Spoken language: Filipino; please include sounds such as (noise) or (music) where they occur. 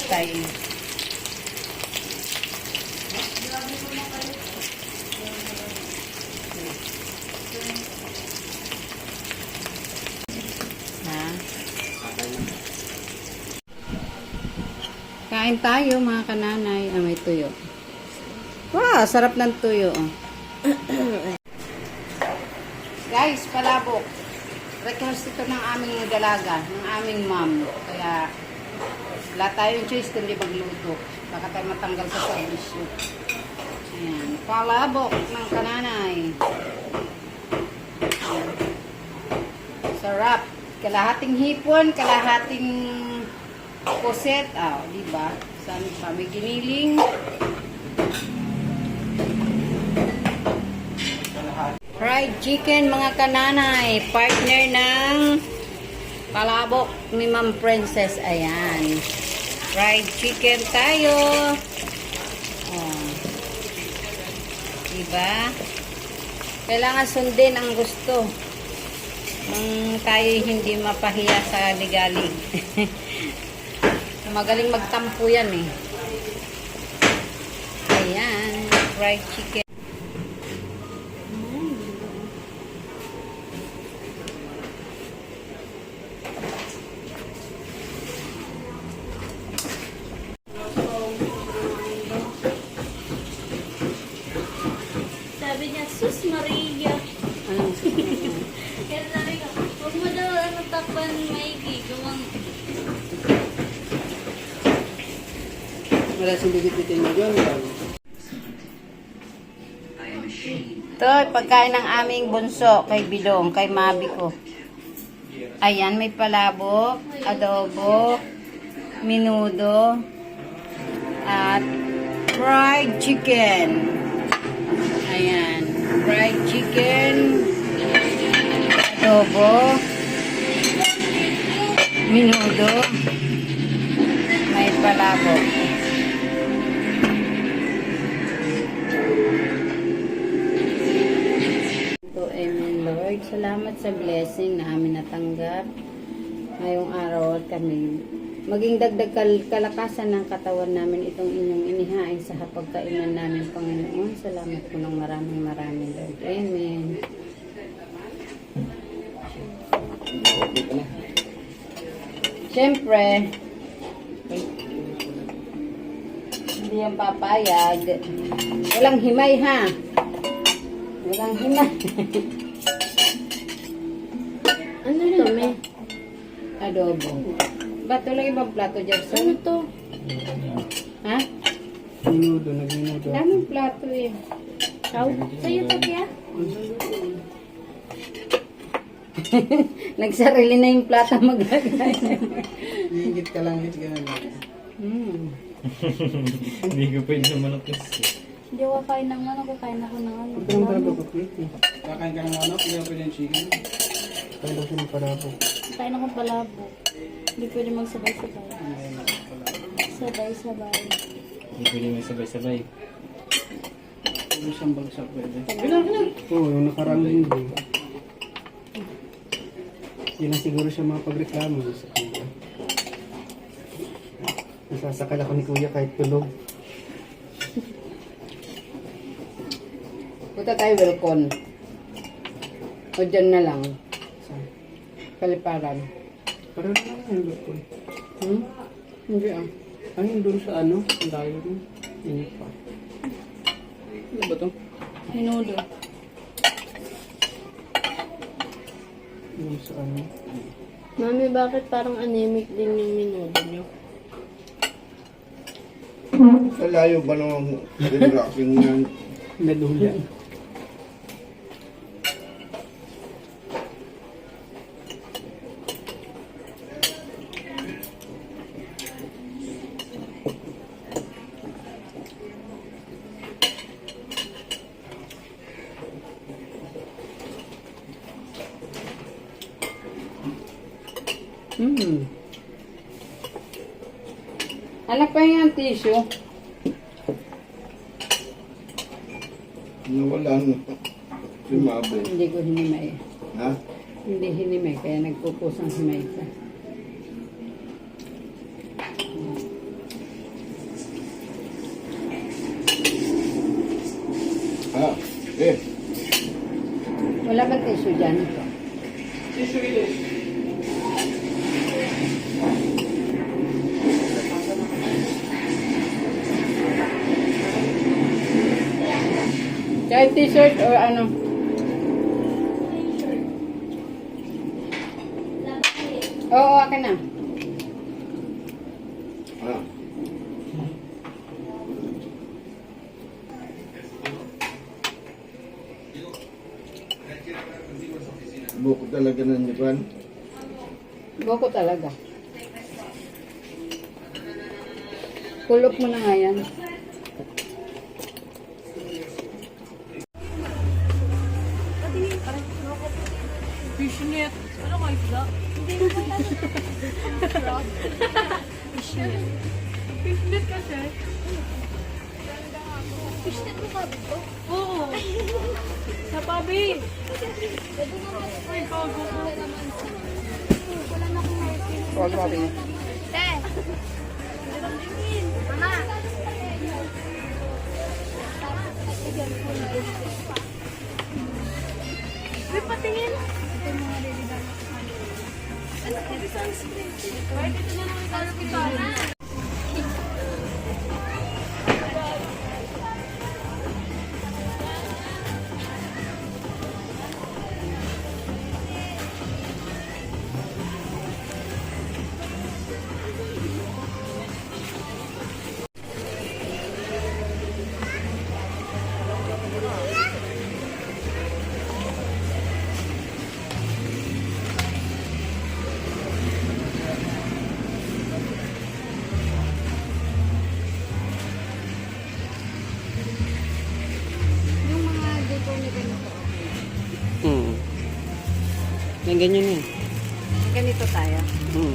atay. Ha? Kain tayo mga kananay. Ah, may tuyo. Wow, sarap ng tuyo. oh. (clears throat) Guys, palabok. Request ito ng aming dalaga, ng aming mom. Kaya, wala tayong choice kundi magluto. Baka tayo matanggal sa service. Ayan. Palabok ng kananay. Sarap. Kalahating hipon, kalahating puset. Ah, di ba? Saan pa? May giniling. Fried chicken mga kananay. Partner ng palabok ni Ma'am Princess. Ayan. Fried chicken tayo. Oh. Diba? Kailangan sundin ang gusto. Nang tayo hindi mapahiya sa ligalig. (laughs) Magaling magtampo yan eh. Ayan. Fried chicken. Sabi niya, Sus Maria. Anong Kaya sabi ko, huwag mo daw ano takpan maigi. Gumang, Wala siyang bibitin mo dyan. Ito, pagkain ng aming bunso kay Bilong, kay Mabi ko. Ayan, may palabok, adobo, minudo, at fried chicken. Ayan, fried chicken, adobo, minudo, may palabok. Salamat sa blessing na amin natanggap ngayong araw at kami. Maging dagdag kal- kalakasan ng katawan namin itong inyong inihain sa hapagkainan namin, Panginoon. Salamat po ng maraming maraming, Lord. Amen. Siyempre, hindi yan papayag. Walang himay, ha? Walang himay. (laughs) Adobo. Ba't wala ibang plato, Ano Jefferson? to? Ha? Minudo, nagminudo. Daming plato eh. Ikaw? Sa'yo to, kaya? (laughs) Nagsarili na yung plato maglagay. Higit ka lang, higit lang. hmm. Hindi ko pwede sa manok kasi. Hindi ako kain ng ano, kakain ako ng ano. Parabog ko, Kwiti. Kakain ka ng manok, hindi ka pwede ng chicken. Kaya daw siya ng parabog. Kain ako palabo. Hindi pwede magsabay-sabay. Sabay-sabay. Hindi pwede may sabay-sabay. Puro siyang bagsak pwede. Kailan, kailan? Oo, yung nakarang linggo. Yun lang siguro siya mga pagreklamo sa kuya. Nasasakal ako ni kuya kahit tulog. Punta tayo welcome. O dyan na lang. Sa, Kaliparan. parang na lang yung doktor. Hmm? Hindi ah. Ay, yung doon sa ano, ang layo rin. Init pa. Ano ba to? Minudo. Yung sa ano. Mami, bakit parang anemic din yung minudo niyo? Sa layo ba ng relaxing yan? Nadulan. Hmm. Alak pa yung tissue. Nawala na. Lumabay. Hindi ko hinimay. Ha? Hindi hinimay, kaya nagpupusang himay ka. Ah, eh. Wala ba tissue dyan? Tissue yun. Eh. Kahit t-shirt or ano. Oo, akin na. Ah. Buko talaga ng Japan. Boko talaga. Kulok mo na nga yan. Fishnet. Ano nga isla? Hindi mo Fishnet. Fishnet kasi. Fishnet mo sabi ko? Oo. Sa pabi. Ay, bago ko. Wala na akong martin. Huwag mo rin. Te! Mama! Uy, patingin! Ito yung mga liligan. Ano ko, sunscreen? Kahit ito na lang yung Yan ganyan eh. Ganito tayo. Hmm.